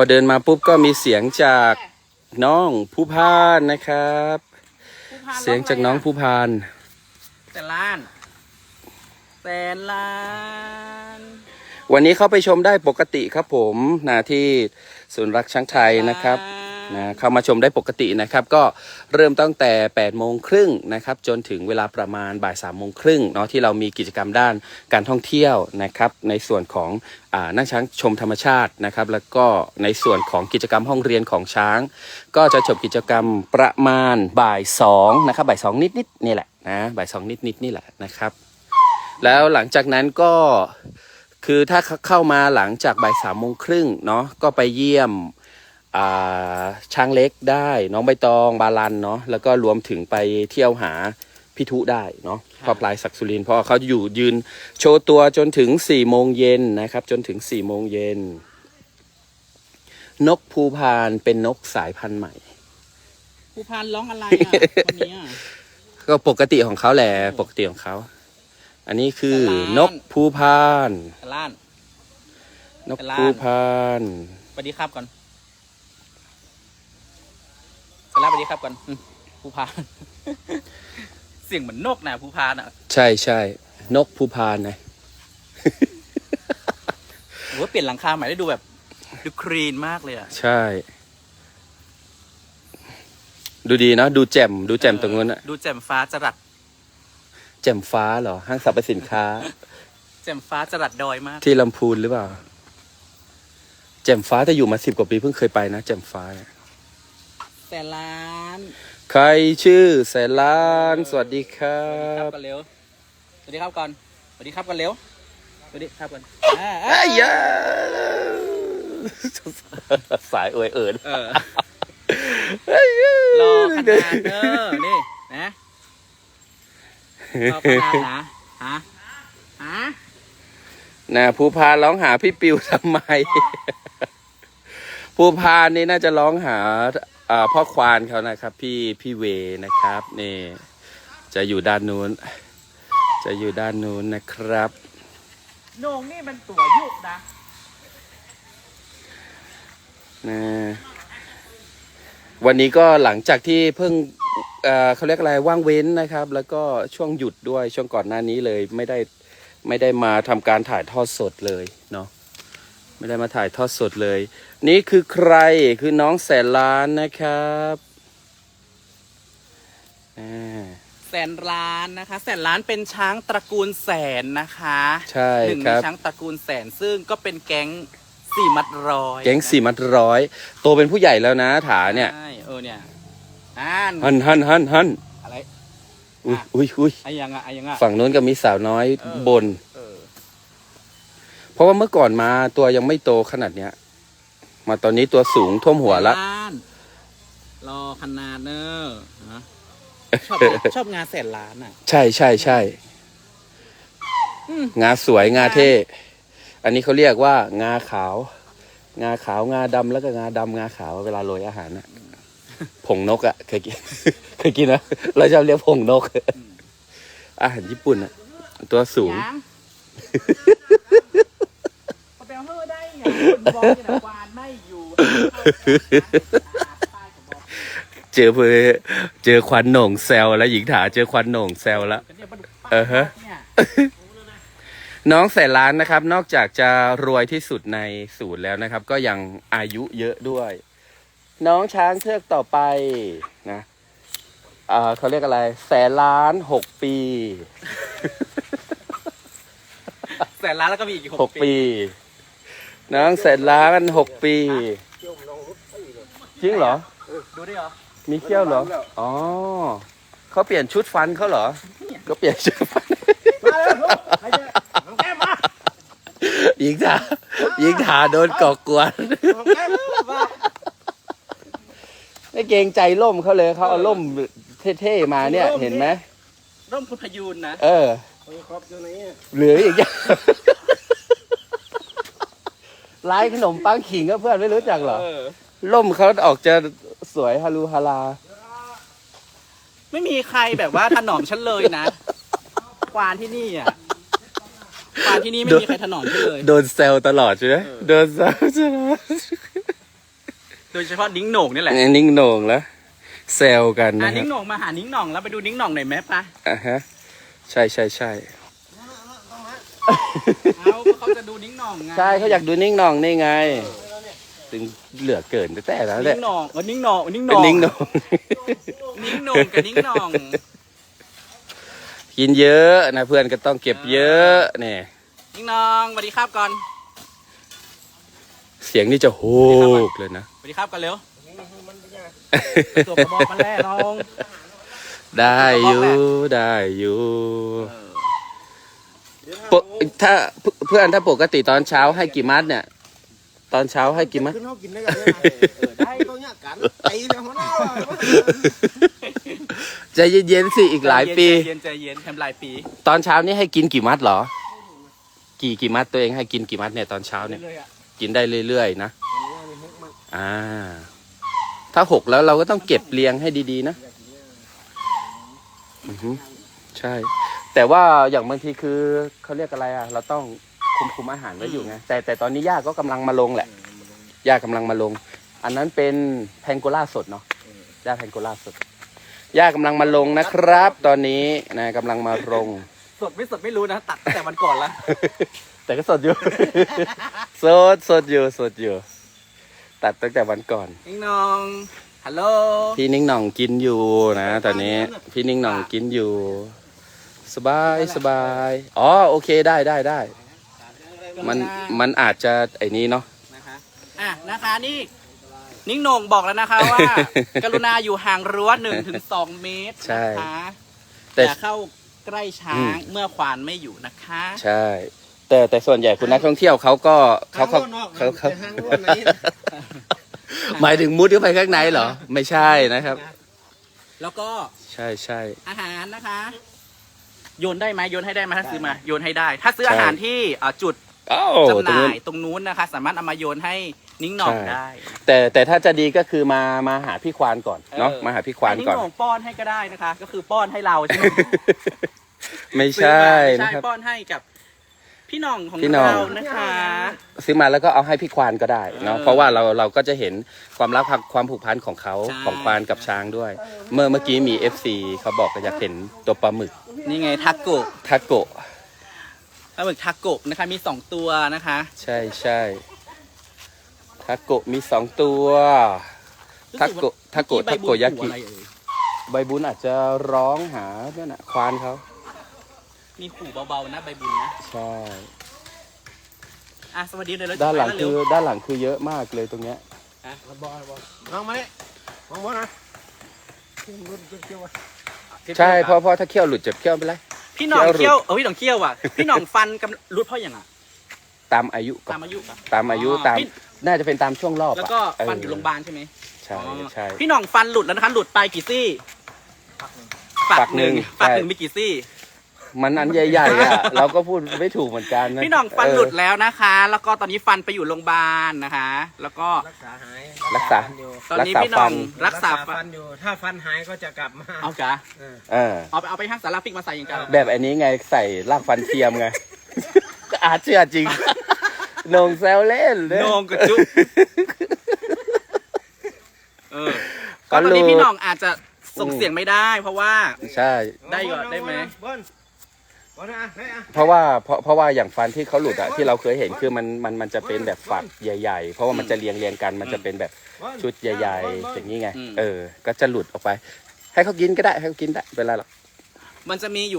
อเดินมาปุ๊บก็มีเสียงจากน้องผู้พานนะครับ เสียงจากน้องผู้พาน แต่ล้านแต่ล้าน วันนี้เข้าไปชมได้ปกติครับผมนะที่ศูนย์รักช้างไทยนะครับ นะเข้ามาชมได้ปกตินะครับ ก็เริ่มตั้งแต่8โมงครึ่งนะครับจนถึงเวลาประมาณบ่าย3โมงครึ่งเนาะที่เรามีกิจกรรมด้านการท่องเที่ยวนะครับในส่วนของอนั่งช้างชมธรรมชาตินะครับ แล้วก็ในส่วนของกิจกรรมห้องเรียนของช้าง ก็จะจบกิจกรรมประมาณบ่าย2นะครับบ่าย2นิดๆนี่แหละนะบ่าย2นิดๆนี่แหละนะครับ แล้วหลังจากนั้นก็คือถ้าเข้ามาหลังจากบ่ายสามโมงครึ่งเนาะก็ไปเยี่ยม ช้างเล็กได้ น้องใบตองบาลันเนาะแล้วก็รวมถึงไปเที่ยวหาพิทุได้เนาะพ่อปลายศักดิ์สุรินทร์เพราะเขาอยู่ยืนโชว์ตัวจนถึงสี่โมงเย็นนะครับ จนถึงสี่โมงเย็นนกภูพานเป็นนกสายพันธุ์ใหม่ผู้พันร้องอะไรอะวันนี้อะก็ปกติของเขาแหละปกติของเขา อันนี้คือแต่ล้านนกภูพานแต่ล้าน นกแต่ล้านภูพานสวัสดีครับก่อน สวัสดีครับก่อนอืมผู้พาน เสียงเหมือนนกนะผู้พานอะใช่ใช่นกภูพานนะ โอ้ยเปลี่ยนหลังคาใหม่ได้ดูแบบดูคลีนมากเลยอะ ใช่ ดูดีเนาะดูแจ่มดูแจ่มตรงนู้นอะดูแจ่มฟ้าจรัดแจ่มฟ้าเหรอ ห้างสรรพสินค้า แจ่มฟ้าจรัดดอยมาก ที่ลำพูนหรือเปล่า แจ่มฟ้าแต่อยู่มาสิบกว่าปีเพิ่งเคยไปนะแจ่มฟ้าเนี่ย แต่ล้านใครชื่อแสนล้าน สวัสดีครัครับบกันเร็วสวัสดีครับก่อนสวัสดีครับกันเร็วสวัสดีครับก่อนอ่าไอ้ยาสายเอ่ยเอิญเออรอขนาดเออนี่นะรอขนาดนะฮะฮะนะภูพานร้องหาพี่ปิวทำไม ภูพานนี่น่าจะร้องหาอ่า พ่อควานเขานะครับ พี่พี่เวนะครับนี่จะอยู่ด้านนู้น จะอยู่ด้านนู้นนะครับโหนงนี่มันตัวยุบนะนะวันนี้ก็หลังจากที่เพิ่งเอ่อเขาเรียกอะไรว่างเว้นนะครับ แล้วก็ช่วงหยุดด้วยช่วงก่อนหน้านี้เลยไม่ได้ไม่ได้มาทำการถ่ายทอดสดเลยเนาะ ไม่ได้มาถ่ายทอดสดเลย นี่คือใครคือน้องแสนล้านนะครับอ่าแสนล้านนะคะ แสนล้านเป็นช้างตระกูลแสนนะคะใช่หนึ่งคในรับช้างตระกูลแสนซึ่งก็เป็นแก๊งสี่มัดร้อยแก๊งสี่มัดร้อยโตเป็นผู้ใหญ่แล้วนะถาเนี่ยใช่เออเนี่ยอ่านฮันฮันฮันฮันอะไรอุ้ยอุ้ยอุ้ยไอ้ยังอะไอ้ยังอะฝั่งนู้นก็มีสาวน้อยเออบนเออเพ ราะว่าเมื่อก่อนมาตัวยังไม่โตขนาดเนี้ย มาตอนนี้ตัวสูงท่วมหัวละล้านรอขนาดเนอะฮะชอบ ชอบงานแสนล้านอะ ใช่ใช่ใช่อืม งาสวยงาเท่อันนี้เขาเรียกว่างาขาว งาขาวงาดำแล้วก็งาดำงาขาวเวลาโรยอาหารน่ะผงนกอะ่ะเคยกิน เคยกินนะเราชอบเรียกผงนกอาหารญี่ปุ่นอะ่ะ ตัวสูง ยัง เอาไปเอาเฮ้อได้ไงคนบอกจะนะวานไม่อยู่เจอเพอเจอควันโหน่งแซวแล้วหญิงถาเจอควันโหน่งแซวแล้วเออฮะเนี่ยน้องแสนล้านนะครับ นอกจากจะรวยที่สุดในศูนย์แล้วนะครับ ก็ยังอายุเยอะด้วย น้องช้างเชือกต่อไปนะอ่าเขาเรียกอะไร แสนล้านหกปี แสนล้านแล้วก็มีอีกหกปี น้องแสนล้ากันหกปี จริงเหรอ ดูด้เหรอ มีเขี้ยวเหรอ อ๋อเขาเปลี่ยนชุดฟันเขาเหรอ ก็เปลี่ยนชุดฟันมาแล้วลูกใครจะของแก้มมาหญิงถาหญิงถาโดนก่อกวนของแก้มมาไม่เกรงใจล่มเขาเลยเขาเอาล่มเท่ๆมาเนี่ยเห็นไหมร่มคุณพยูนนะ เออครบอยู่ไหน เหลืออีกอย่าง ร้านขนมปังขิงก็เพื่อนไม่รู้จักเหรอ เออ ล่มเขาออกจะสวยฮารูฮารา ไม่มีใครแบบว่าถนอมฉันเลยนะ ควานที่นี่อะ ควานที่นี่ไม่มีใครถนอมฉันเลย โดนแซวตลอดใช่ไหมเออโดนแซวตลอดโดยเฉพาะนิ้งโหน่งนี่แหละนิ้งโหน่งแล้วแซวกันอะนะคนิ้รับงโหน่งมาหานิ้งหน่องแล้วไปดูนิ้งหน่องหน่อยไหมปะ อะฮะ ใช่ใช่ใช่ เอาก็เขาจะดูนิ้งหน่องไงใช่เขาอยากดูนิ้งหน่องนี่ไง ถึงเหลือเกินแต่แต่แล้วเนี่นิ้ยงหน่องเออนิ้งหน่องนิ้งหเป็น่นองนิ้งหน่อง นิ้งโหน่งกับนิ้งหน่อง กินเยอะนะเพื่อนก็ต้องเก็บเยอะเนี่ยนิ้งหน่องสวัสดีครับก่อนเสียงนี่จะโฮกเลยนะ สวัสดีครับก่อนเร็วตัวกระบอกมาแล้วน้อง ได้อยู่ได้อยู่ เออ ปกถ้าเพื่อนถ้าปกติตอนเช้าให้กี่มัดเนี่ย ตอนเช้าให้กี่มัด ขึ้นเขากินได้กันเลยเออได้ตัวเนี้ยกันตีไปหัวหน้าใจเย็นๆสิอีกหลายปี ใจเย็นใจเย็นทำลายปีตอนเช้านี่ให้กินกี่มัดเหรอ กี่กี่มัดตัวเองให้กินกี่มัดเนี่ยตอนเช้าเนี่ยเลยอะกินได้เรื่อยๆนะอ่า ถ้าหกแล้วเราก็ต้องเก็บเรียงให้ดีๆนะอือฮึใช่ แต่ว่าอย่างบางทีคือเขาเรียกอะไรอะ เราต้องคุมคุมอาหารไว้อยู่ไงแต่แต่ตอนนี้ย่าก็กำลังมาลงแหละย่ากำลังมาลง อันนั้นเป็นแพงโกล่าสดเนาะย่าแพงโกล่าสดย่ากำลังมาลงนะครับ ตอนนี้นะกำลังมาลง สดไม่สดไม่รู้นะ ตัดตั้งแต่วันก่อนละแต่ก็สดอยู่ สดสดอยู่สดอยู่ ตัดตั้งแต่วันก่อน นิ้งหน่อง ฮัลโหล พี่นิ่งหน่องกินอยู่นะ ตอนนี้พี่นิ่งหน่องกินอยู่ สบายสบายอ๋อโอเคได้ได้ได้ มันมันอาจจะไอ้นี้เนาะนะคะอะนะคะนี่นิ้งโหน่งบอกแล้วนะคะว่า กรุณาอยู่ห่างรั้วหนึ่งถึงสองเมตรใช่นะคะแต่อย่าเข้าใกล้ช้างเมื่อควานไม่อยู่นะคะ ใช่ แต่แต่ส่วนใหญ่คุณนักท่องเที่ยวเขาก็เขาเขาเขาเขาห้างรั้วไหนหมายถึงมุดเข้าไปข้างในเหรอ ไม่ใช่นะครับ แล้วก็ใช่ใช่อาหารนะคะ โยนได้ไหมโยนให้ได้ไหมถ้าซื้อมาโยนให้ได้ ถ้าซื้อใช่อาหารที่อ่าจุดอ้าวจำหตรงน่านู้น ยตรงนู้นนะคะ สามารถเอามาโยนให้นิ้งหน่องใช่ ได้แต่แต่ถ้าจะดีก็คือมามาหาพี่ควานก่อนเนาะเออมาหาพี่ควานให้ก่อน งหน่องป้อนให้ก็ได้นะคะ ก็คือป้อนให้เราใช่ไหม ไม่ซื้อใช่มาไม่นะใช่ครับ ป้อนให้กับ พี่หน่องของพี่หน่อง เรานะคะ ซื้อมาแล้วก็เอาให้พี่ควานก็ได้เนาะเออเพราะว่าเราเราก็จะเห็นความรักความผูกพันของเขาใช่ ของควานกับช้างด้วย เมื่อเมื่อกี้มี FC เขาบอกก็อยากเห็นตัวปลาหมึก นี่ไงทาโกะทาโกะ ปลาหมึกทาโกะนะคะ มีสองตัวนะคะ ใช่ใช่ทาโกะมีสองตัวทาโกะทาโกะเมื่ทาอโกะยาใบกิบุญอะไรเอ่ยใบบุญอาจจะร้องหาเนี่ยนะควานเขามีขู่เบาๆนะใบบุญนะ ใช่ อะ สวัสดีเลยเราจะด้านหลังไปคือแวด้านหลังคือเยอะมากเลยตรงเนี้ยบอลบอลน้องมาเนี่ยมองบอลนะ ขึ้นรถเกี่ยวใช่เพราะเพราะถ้าเขี้ยวหลุดเจ็บเขี้ยวไปเลย พี่หน่องเคี้เคี้ยยวว เออพี่หน่องเคี้ยวอะ พี่หน่องฟันกำรุดเพราะอย่างอะตามอายุก่อตานมอายุอะตามอายุอ๋อตามพี่น่าจะเป็นตามช่วงรอบแล้วอะก็เฟันอยู่โรงพยาบาลใช่ไหมใช่อ๋อใช่ พี่หน่องฟันหลุดแล้วนะคะหลุดไปกี่ซี่ปากหนึ่งปากใช่หนึ่งมีกี่ซี่ มันอันใหญ่ๆอะ เราก็พูดไม่ถูกเหมือนกันนะพี่หน่องฟันเหลุดแล้วนะคะ แล้วก็ตอนนี้ฟันไปอยู่โรงพยาบาลนะคะ แล้วก็รักษาหายรักษาอยู่ตอนนี้รักษาพี่หน่องฟันรักษาฟัฟันนอยู่ ถ้าฟันหายก็จะกลับมาเอาจ้ะเออเออ เอาไปเอาไปห้างสารพิกมาใส่อย่างกันแบบอันนี้ไงใส่รากฟันเทียมไง อาจเชื่อจริงโหนงแซวเล่นเลยโหนงกระจุกเออก็ก็ตอนนี้หลุดพี่หน่องอาจจะส่งอืมเสียงไม่ได้ เพราะว่า ใช่ ได้ก่อนได้ไหมบอลบอลนะให้อะ เพราะว่าเพราะเพราะว่าอย่างฟันที่เขาหลุดอะที่เราเคยเห็นคือมันมันมันจะเป็นแบบฝักใหญ่ ๆ เพราะว่ามันจะเรียงเรียงๆกันมันจะเป็นแบบบอลชุดใหญ่บอลบอลๆอย่างนี้ไงอืมเออ ก็จะหลุดออกไป ให้เขากินก็ได้ให้เขากินได้เป็นไรหรอก มันจะมีอยู่